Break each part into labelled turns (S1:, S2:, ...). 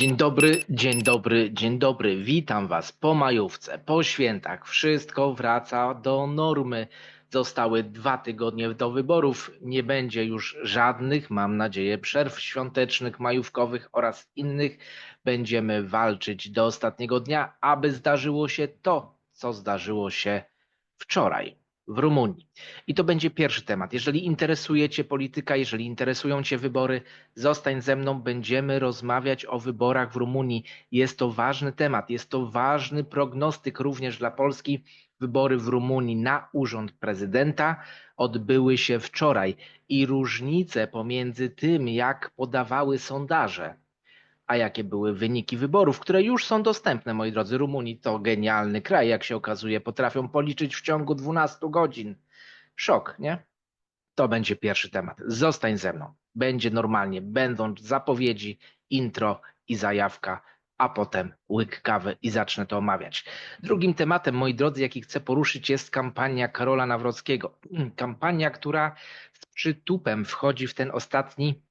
S1: Dzień dobry, dzień dobry, dzień dobry. Witam Was po majówce, po świętach. Wszystko wraca do normy. Zostały dwa tygodnie do wyborów. Nie będzie już żadnych, mam nadzieję, przerw świątecznych, majówkowych oraz innych. Będziemy walczyć do ostatniego dnia, aby zdarzyło się to, co zdarzyło się wczoraj w Rumunii. I to będzie pierwszy temat. Jeżeli interesuje Cię polityka, jeżeli interesują Cię wybory, zostań ze mną, będziemy rozmawiać o wyborach w Rumunii. Jest to ważny temat, jest to ważny prognostyk również dla Polski. Wybory w Rumunii na urząd prezydenta odbyły się wczoraj i różnice pomiędzy tym, jak podawały sondaże, a jakie były wyniki wyborów, które już są dostępne, moi drodzy. Rumunii to genialny kraj, jak się okazuje, potrafią policzyć w ciągu 12 godzin. Szok, nie? To będzie pierwszy temat. Zostań ze mną. Będzie normalnie, będą zapowiedzi, intro i zajawka, a potem łyk kawy i zacznę to omawiać. Drugim tematem, moi drodzy, jaki chcę poruszyć, jest kampania Karola Nawrockiego. Kampania, która z przytupem wchodzi w ten ostatni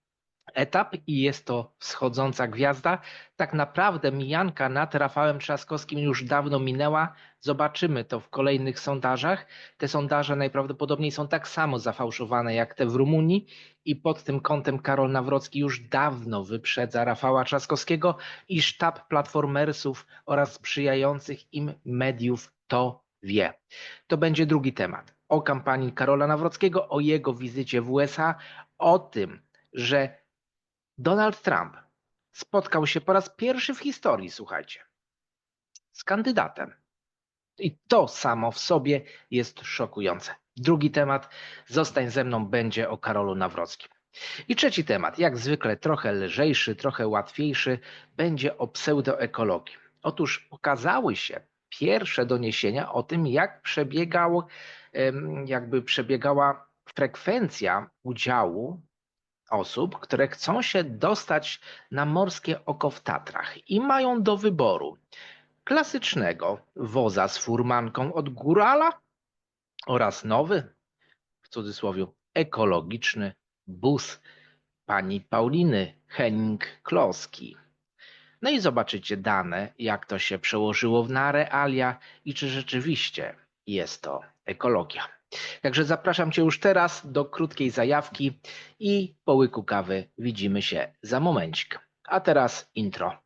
S1: etap i jest to wschodząca gwiazda. Tak naprawdę mijanka nad Rafałem Trzaskowskim już dawno minęła. Zobaczymy to w kolejnych sondażach. Te sondaże najprawdopodobniej są tak samo zafałszowane jak te w Rumunii i pod tym kątem Karol Nawrocki już dawno wyprzedza Rafała Trzaskowskiego i sztab platformersów oraz sprzyjających im mediów to wie. To będzie drugi temat. O kampanii Karola Nawrockiego, o jego wizycie w USA, o tym, że Donald Trump spotkał się po raz pierwszy w historii, słuchajcie, z kandydatem. I to samo w sobie jest szokujące. Drugi temat, zostań ze mną, będzie o Karolu Nawrockim. I trzeci temat, jak zwykle trochę lżejszy, trochę łatwiejszy, będzie o pseudoekologii. Otóż okazały się pierwsze doniesienia o tym, jak przebiegał, jakby przebiegała frekwencja udziału osób, które chcą się dostać na morskie oko w Tatrach i mają do wyboru klasycznego woza z furmanką od górala oraz nowy, w cudzysłowie, ekologiczny bus pani Pauliny Henning-Kloski. No i zobaczycie dane, jak to się przełożyło na realia i czy rzeczywiście jest to ekologia. Także zapraszam Cię już teraz do krótkiej zajawki i po łyku kawy widzimy się za momencik. A teraz intro.